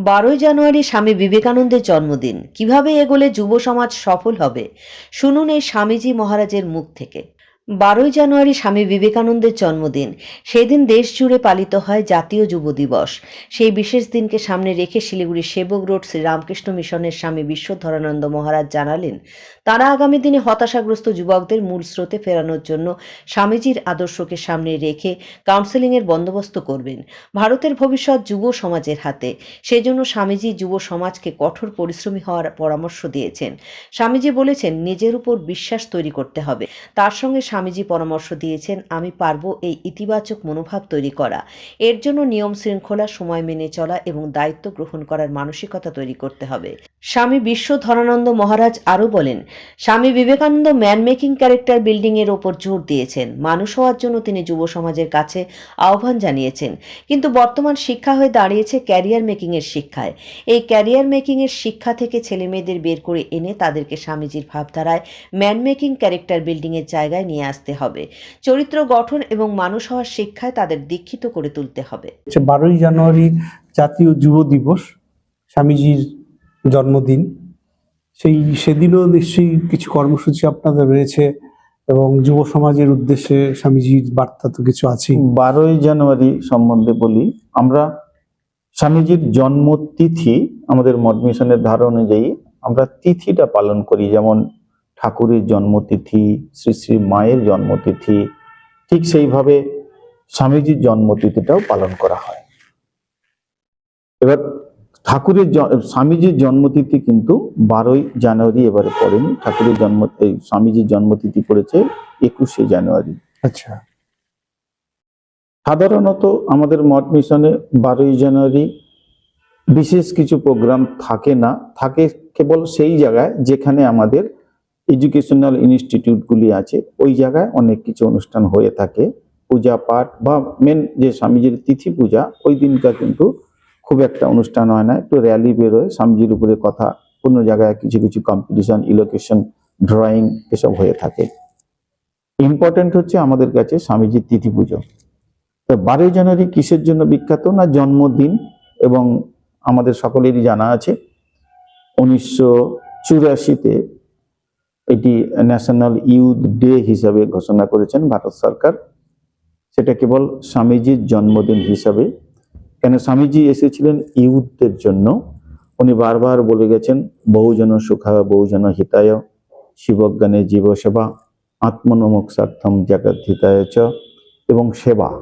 বারোই জানুয়ারি স্বামী বিবেকানন্দের জন্মদিন। কীভাবে এগোলে যুব সমাজ সফল হবে? শুনুন এই স্বামীজি মহারাজের মুখ থেকে। বারোই জানুয়ারি স্বামী বিবেকানন্দের জন্মদিন। সেদিন দেশ জুড়ে পালিত হয় জাতীয় যুব দিবস। সেই বিশেষ দিনকে সামনে রেখে শিলিগুড়ি সেবক রোড শ্রী রামকৃষ্ণ মিশনের স্বামী বিশ্বধরানন্দ মহারাজ জানালেন, তারা আগামী দিনে হতাশাগ্রস্ত যুবকদের মূল স্রোতে ফেরানোর জন্য স্বামীজির আদর্শকে সামনে রেখে কাউন্সেলিংয়ের বন্দোবস্ত করবেন। ভারতের ভবিষ্যৎ যুব সমাজের হাতে। সেজন্য স্বামীজি যুব সমাজকে কঠোর পরিশ্রমী হওয়ার পরামর্শ দিয়েছেন। স্বামীজি বলেছেন, নিজের উপর বিশ্বাস তৈরি করতে হবে। তার সঙ্গে স্বামীজি পরামর্শ দিয়েছেন, আমি পারব এই ইতিবাচক মনোভাব তৈরি করা। এর জন্য নিয়ম শৃঙ্খলা, সময় মেনে চলা এবং দায়িত্ব গ্রহণ করার মানসিকতা তৈরি করতে হবে। স্বামী বিশ্ব ধরানন্দ মহারাজ আরও বলেন, Swami Vivekananda man making character building এর ওপর জোর দিয়েছেন। মানুষ হওয়ার জন্য তিনি যুব সমাজের কাছে আহ্বান জানিয়েছেন। কিন্তু বর্তমান শিক্ষা হয়ে দাঁড়িয়েছে ক্যারিয়ার মেকিং এর শিক্ষায়। এই ক্যারিয়ার মেকিং এর শিক্ষা থেকে ছেলে মেয়েদের বের করে এনে তাদেরকে স্বামীজির ভাবধারায় ম্যান মেকিং ক্যারেক্টার বিল্ডিং এর জায়গায় নিয়ে আসতে হবে। চরিত্র গঠন এবং মানুষ হওয়ার শিক্ষায় তাদের দীক্ষিত করে তুলতে হবে। বারোই জানুয়ারি জাতীয় যুব দিবস। স্বামীজির জন্মদিন। সেই, সেদিনও নিশ্চয়ই কিছু কর্মসূচি আপনাদের রয়েছে এবং যুব সমাজের উদ্দেশ্যে স্বামীজির বার্তা তো কিছু আছেই। বারোই জানুয়ারি সম্বন্ধে বলি, আমরা স্বামীজির জন্মতিথি আমাদের মঠ মিশনের ধারা অনুযায়ী আমরা তিথিটা পালন করি, যেমন ঠাকুরের জন্মতিথি, শ্রী শ্রী মায়ের জন্মতিথি, ঠিক সেইভাবে স্বামীজির জন্মতিথিটাও পালন করা হয়। এবার ঠাকুরের স্বামীজির জন্মতিথি কিন্তু বারোই জানুয়ারি এবারে পড়েনি। ঠাকুরের জন্ম এই স্বামীজির জন্মতিথি পড়েছে একুশে জানুয়ারি। আচ্ছা। সাধারণত আমাদের মঠ মিশনে বারোই জানুয়ারি বিশেষ কিছু প্রোগ্রাম থাকে না। থাকে কেবল সেই জায়গায় যেখানে আমাদের এডুকেশনাল ইনস্টিটিউটগুলি আছে। ওই জায়গায় অনেক কিছু অনুষ্ঠান হয়ে থাকে। পূজা পাঠ বা মেন যে স্বামীজির তিথি পূজা ওই দিনটা কিন্তু খুব একটা অনুষ্ঠান হয় না, একটু র্যালি বেরোয়, স্বামীজির উপরে কথা, অন্য জায়গায় কিছু কিছু কম্পিটিশন ইলোকেশন ড্রয়িং এসব হয়ে থাকে। ইম্পর্টেন্ট হচ্ছে আমাদের কাছে স্বামীজির তিথি পুজো। তো বারোই জানুয়ারি কিসের জন্য বিখ্যাত না জন্মদিন? এবং আমাদের সকলেরই জানা আছে, উনিশশো চুরাশিতে এটি ন্যাশনাল ইউথ ডে হিসাবে ঘোষণা করেছেন ভারত সরকার। সেটা কেবল স্বামীজির জন্মদিন হিসাবে কেন স্বামীজি এসেছিলেন ইউথদের জন্য? উনি বারবার বলে গেছেন, বহুজন সুখায় বহুজন হিতায়, শিবজ্ঞানে জীবসেবা, আত্মনমোক্ষার্থম জগৎ হিতায় চ, এবং সেবা।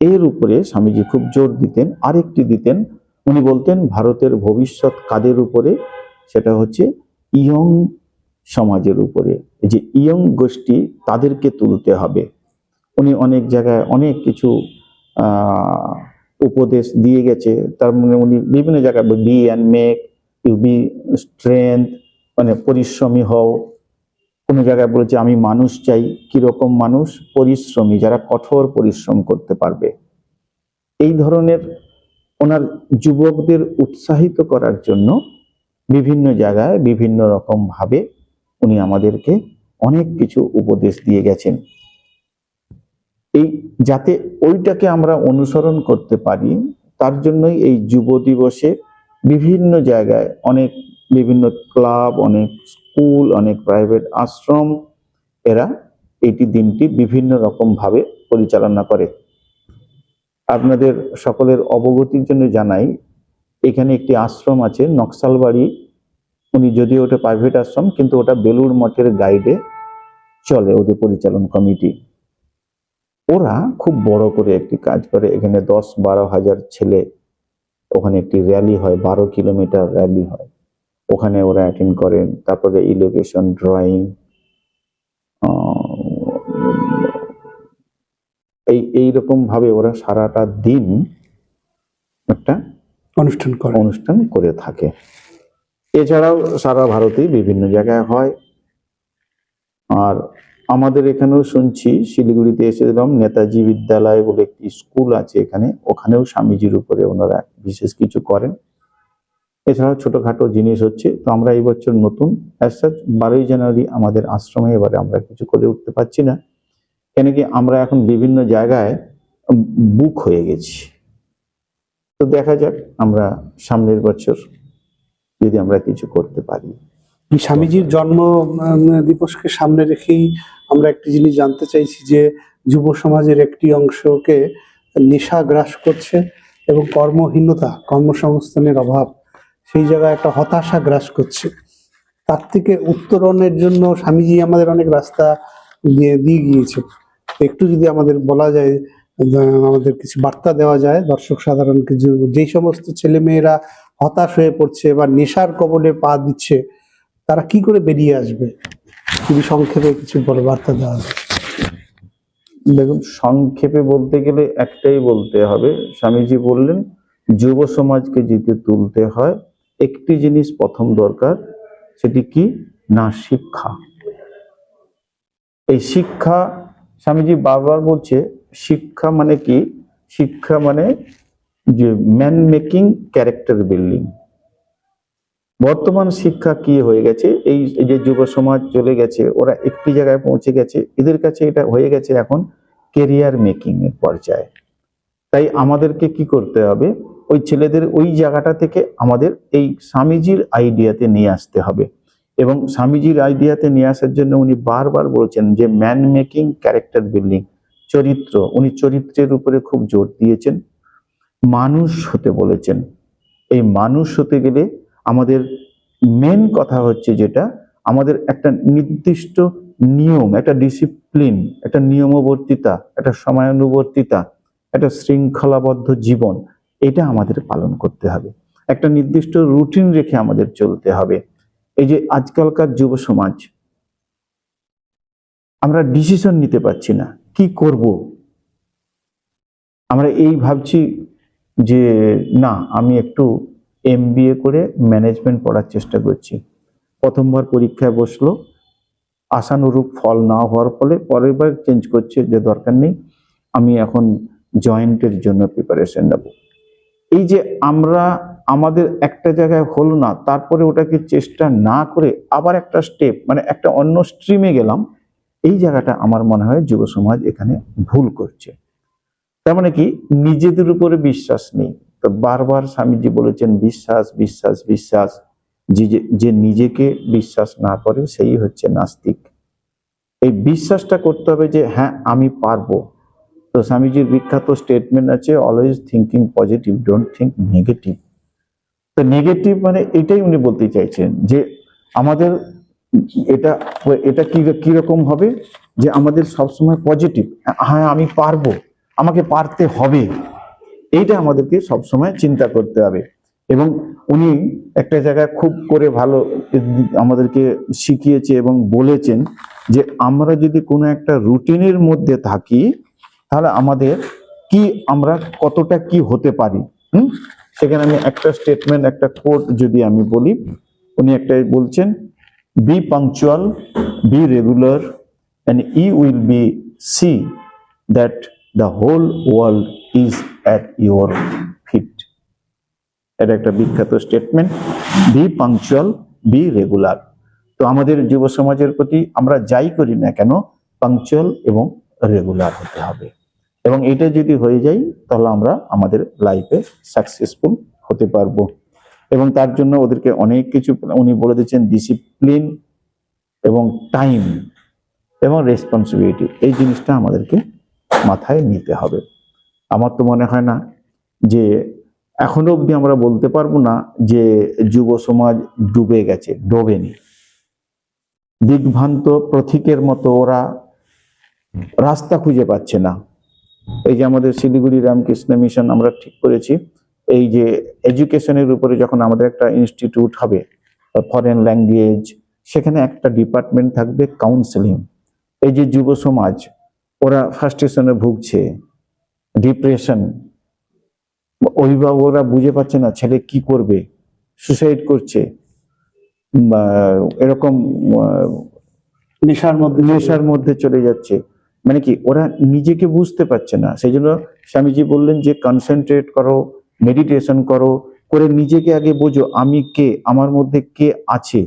এর উপরে স্বামীজি খুব জোর দিতেন, আরেকটি দিতেন। উনি বলতেন, ভারতের ভবিষ্যৎ কাদের উপরে? সেটা হচ্ছে ইয়ং সমাজের উপরে। যে ইয়ং গোষ্ঠী তাদেরকে তুলতে হবে। উনি অনেক জায়গায় অনেক কিছু উপদেশ দিয়ে গেছে। তার মানে উনি বিভিন্ন জায়গায় be and make you be strength মানে পরিশ্রমী হও। কোনো জায়গায় বলেছে আমি মানুষ চাই। কীরকম মানুষ? পরিশ্রমী, যারা কঠোর পরিশ্রম করতে পারবে। এই ধরনের ওনার যুবকদের উৎসাহিত করার জন্য বিভিন্ন জায়গায় বিভিন্ন রকম ভাবে উনি আমাদেরকে অনেক কিছু উপদেশ দিয়ে গেছেন। এই যাতে ওইটাকে আমরা অনুসরণ করতে পারি, তার জন্যই এই যুব দিবসে বিভিন্ন জায়গায় অনেক বিভিন্ন ক্লাব, অনেক স্কুল, অনেক প্রাইভেট আশ্রম এরা এইটি দিনটি বিভিন্ন রকম ভাবে পরিচালনা করে। আপনাদের সকলের অবগতির জন্য জানাই, এখানে একটি আশ্রম আছে, নকশালবাড়ি। উনি যদিও ওটা প্রাইভেট আশ্রম, কিন্তু ওটা বেলুর মঠের গাইডে চলে, ওদের পরিচালন কমিটি। ওরা খুব বড় করে একটি কাজ করে। এখানে দশ বারো হাজার ছেলে ওখানে একটি র্যালি হয় বারো কিলোমিটার র্যালি হয়। ওখানে ওরা অ্যাটেন্ড করেন তারপরে ইলোকেশন ড্রয়িং এই এইরকম ভাবে ওরা সারাটা দিন একটা অনুষ্ঠান করে। অনুষ্ঠান করে থাকে। এছাড়াও সারা ভারতেই বিভিন্ন জায়গায় হয়। আর আমাদের এখানেও শুনছি, শিলিগুড়িতে এসেছিলাম নেতাজি বিদ্যালয় বলে একটি স্কুল আছে এখানে, ওখানেও স্বামীজির উপরে ওনারা বিশেষ কিছু করেন। এছাড়াও ছোটখাটো জিনিস হচ্ছে, তো আমরা এই বছর নতুন বারোই জানুয়ারি আমাদের আশ্রমে এবারে আমরা কিছু করে উঠতে পারছি না। কেন কি আমরা এখন বিভিন্ন জায়গায় বুক হয়ে গেছি। তো দেখা যাক আমরা সামনের বছর যদি আমরা কিছু করতে পারি। স্বামীজির জন্ম দিবসকে সামনে রেখেই আমরা একটি জিনিস জানতে চাইছি যে যুব সমাজের একটি অংশকে নেশা গ্রাস করছে এবং কর্মহীনতা, কর্মসংস্থানের অভাব, সেই জায়গায় একটা হতাশা গ্রাস করছে। তার থেকে উত্তরণের জন্য স্বামীজি আমাদের অনেক রাস্তা দিয়ে দিয়ে গিয়েছে। একটু যদি আমাদের বলা যায় আমাদের কিছু বার্তা দেওয়া যায়, দর্শক সাধারণ কিছু, যেই সমস্ত ছেলে মেয়েরা হতাশ হয়ে পড়ছে বা নেশার কবলে পা দিচ্ছে তারা কি করে বেরিয়ে আসবে? যদি সংক্ষেপে কিছু বলে, বার্তা দেওয়া দেখুন, সংক্ষেপে বলতে গেলে একটাই বলতে হবে। স্বামীজি বললেন, যুব সমাজকে যদি তুলতে হয়। একটি জিনিস প্রথম দরকার, সেটি কি? না, শিক্ষা। এই শিক্ষা, স্বামীজি বারবার বলছে, শিক্ষা মানে কি? শিক্ষা মানে যে ম্যান মেকিং ক্যারেক্টার বিল্ডিং বর্তমান শিক্ষা কি হয়ে গেছে? এই যে যুব সমাজ চলে গেছে, ওরা একটি জায়গায় পৌঁছে গেছে, এদের কাছে এটা হয়ে গেছে এখন কেরিয়ার মেকিং এর পর্যায়ে। তাই আমাদেরকে কি করতে হবে? ওই ছেলেদের ওই জায়গাটা থেকে আমাদের এই স্বামীজির আইডিয়াতে নিয়ে আসতে হবে। এবং স্বামীজির আইডিয়াতে নিয়ে আসার জন্য উনি বারবার বলছেন যে ম্যান মেকিং ক্যারেক্টার বিল্ডিং চরিত্র। উনি চরিত্রের উপরে খুব জোর দিয়েছেন। মানুষ হতে বলেছেন। এই মানুষ হতে গেলে আমাদের মেন কথা হচ্ছে যেটা, আমাদের একটা নির্দিষ্ট নিয়ম, একটা ডিসিপ্লিন একটা নিয়মবর্তিতা, একটা সময়ানুবর্তিতা, একটা শৃঙ্খলাবদ্ধ জীবন, এটা আমাদের পালন করতে হবে। একটা নির্দিষ্ট রুটিন রেখে আমাদের চলতে হবে। এই যে আজকালকার যুব সমাজ, আমরা ডিসিশন নিতে পারছি না, কি করব? আমরা এই ভাবছি যে, না, আমি একটু এমবিএ করে ম্যানেজমেন্ট পড়ার চেষ্টা করছি। প্রথমবার পরীক্ষায় বসল। আশানুরূপ ফল না হওয়ার ফলে পরের বার চেঞ্জ করছে, যে দরকার নেই, আমি এখন জয়েন্টের জন্য প্রিপারেশন নেব। এই যে আমরা, আমাদের একটা জায়গায় হলো না, তারপরে ওটাকে চেষ্টা না করে আবার একটা স্টেপ মানে একটা অন্য স্ট্রিমে গেলাম, এই জায়গাটা আমার মনে হয় যুব সমাজ এখানে ভুল করছে। তার মানে কি, নিজেদের উপরে বিশ্বাস নেই। তো বারবার স্বামীজি বলেছেন, বিশ্বাস বিশ্বাস বিশ্বাস। যে নিজেকে বিশ্বাস না করে, সেই হচ্ছে নাস্তিক। এই বিশ্বাসটা করতে হবে যে হ্যাঁ আমি পারব। তো স্বামীজির বিখ্যাত স্টেটমেন্ট আছে always thinking positive don't think negative তো নেগেটিভ মানে এটাই উনি বলতে চাইছেন যে, আমাদের এটা এটা কি কীরকম হবে? যে আমাদের সবসময় পজিটিভ হ্যাঁ আমি পারব। আমাকে পারতে হবে। এইটা আমাদেরকে সবসময় চিন্তা করতে হবে। এবং উনি একটা জায়গায় খুব করে ভালো আমাদেরকে শিখিয়েছে এবং বলেছেন যে, আমরা যদি কোনো একটা রুটিনের মধ্যে থাকি, তাহলে আমাদের কি আমরা কতটা কি হতে পারি? হুম? সেখানে আমি একটা স্টেটমেন্ট একটা কোট যদি আমি বলি, উনি একটা বলছেন be punctual be regular and you will be see that the whole world is at your feet এটা একটা বিখ্যাত statement be punctual be regular তো আমাদের যুব সমাজের প্রতি আমরা যাই করি না কেন পাংচুয়াল এবং রেগুলার হতে হবে। এবং এটা যদি হয়ে যায়, তাহলে আমরা আমাদের লাইফে সাকসেসফুল হতে পারব। এবং তার জন্য ওদেরকে অনেক কিছু উনি বলে দিচ্ছেন ডিসিপ্লিন এবং টাইম এবং রেসপন্সিবিলিটি এই জিনিসটা আমাদেরকে মাথায় নিতে হবে। আমার তো মনে হয় না যে এখনও অবধি আমরা বলতে পারব না যে যুব সমাজ ডুবে গেছে, ডোবেনি। দিগ্ভ্রান্ত প্রথিকের মতো ওরা রাস্তা খুঁজে পাচ্ছে না। এই যে আমাদের শিলিগুড়ি রামকৃষ্ণ মিশন আমরা ঠিক করেছি, এই যে এডুকেশনের উপরে যখন আমাদের একটা ইনস্টিটিউট হবে, ফরেন ল্যাঙ্গুয়েজ, সেখানে একটা ডিপার্টমেন্ট থাকবে কাউন্সেলিং। এই যে যুব সমাজ ওরা ফার্স্টেশনে ভুগছে ডিপ্রেশন অভিভাবকরা বুঝে পাচ্ছে না ছেলে কি করবে সুসাইড করছে এরকম নেশার মধ্যে নেশার মধ্যে চলে যাচ্ছে। মানে কি ওরা নিজেকে বুঝতে পারছে না। সেই জন্য স্বামীজি বললেন যে কনসেন্ট্রেট করো মেডিটেশন করো করে নিজেকে আগে বোঝো আমি কে আমার মধ্যে কে আছে?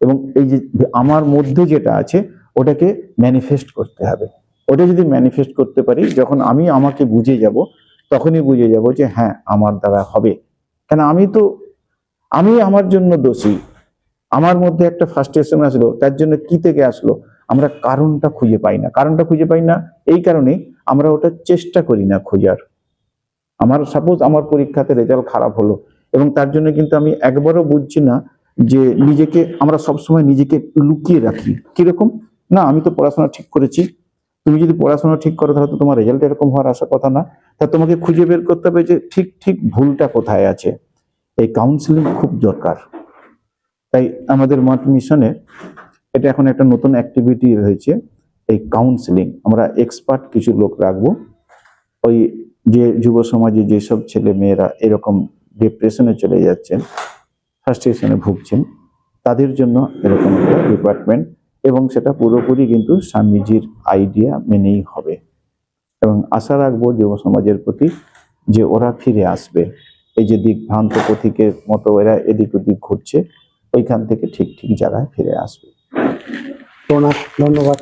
এবং এই যে আমার মধ্যে যেটা আছে ওটাকে ম্যানিফেস্ট করতে হবে। ওটা যদি ম্যানিফেস্ট করতে পারি, যখন আমি আমাকে বুঝে যাব, তখনই বুঝে যাব যে হ্যাঁ আমার দ্বারা হবে। কেন আমি তো, আমি আমার জন্য দোষী। আমার মধ্যে একটা ফার্স্টেশন আসলো, তার জন্য কি থেকে আসলো? আমরা কারণটা খুঁজে পাই না। কারণটা খুঁজে পাই না, এই কারণে আমরা ওটা চেষ্টা করি না খোঁজার। আমার সাপোজ আমার পরীক্ষাতে রেজাল্ট খারাপ হলো, এবং তার জন্য কিন্তু আমি একবারও বুঝছি না যে নিজেকে, আমরা সবসময় নিজেকে লুকিয়ে রাখি। কীরকম? না, আমি তো পড়াশোনা ঠিক করেছি তুমি যদি পড়াশোনা ঠিক করো, তাহলে তো তোমার রেজাল্ট এরকম হওয়ার আশা কথা না। তা তোমাকে খুঁজে বের করতে হবে যে ঠিক ঠিক ভুলটা কোথায় আছে। এই কাউন্সিলিং খুব দরকার। তাই আমাদের মঠ মিশনে এটা এখন একটা নতুন অ্যাক্টিভিটি হয়েছে এই কাউন্সিলিং আমরা এক্সপার্ট কিছু লোক রাখব। ওই যে যুব সমাজে যেসব ছেলে মেয়েরা এরকম ডিপ্রেশনে চলে যাচ্ছেন ফ্রাস্ট্রেশনে ভুগছেন, তাদের জন্য এরকম একটা ডিপার্টমেন্ট এবং সেটা পুরোপুরি কিন্তু স্বামীজির আইডিয়া মেনেই হবে। এবং আশা রাখব যুব সমাজের প্রতি যে ওরা ফিরে আসবে, এই যে দিক ভ্রান্ত পথিকের মতো এরা এদিক ওদিক ঘুরছে, ওইখান থেকে ঠিক ঠিক জায়গায় ফিরে আসবে। ধন্যবাদ।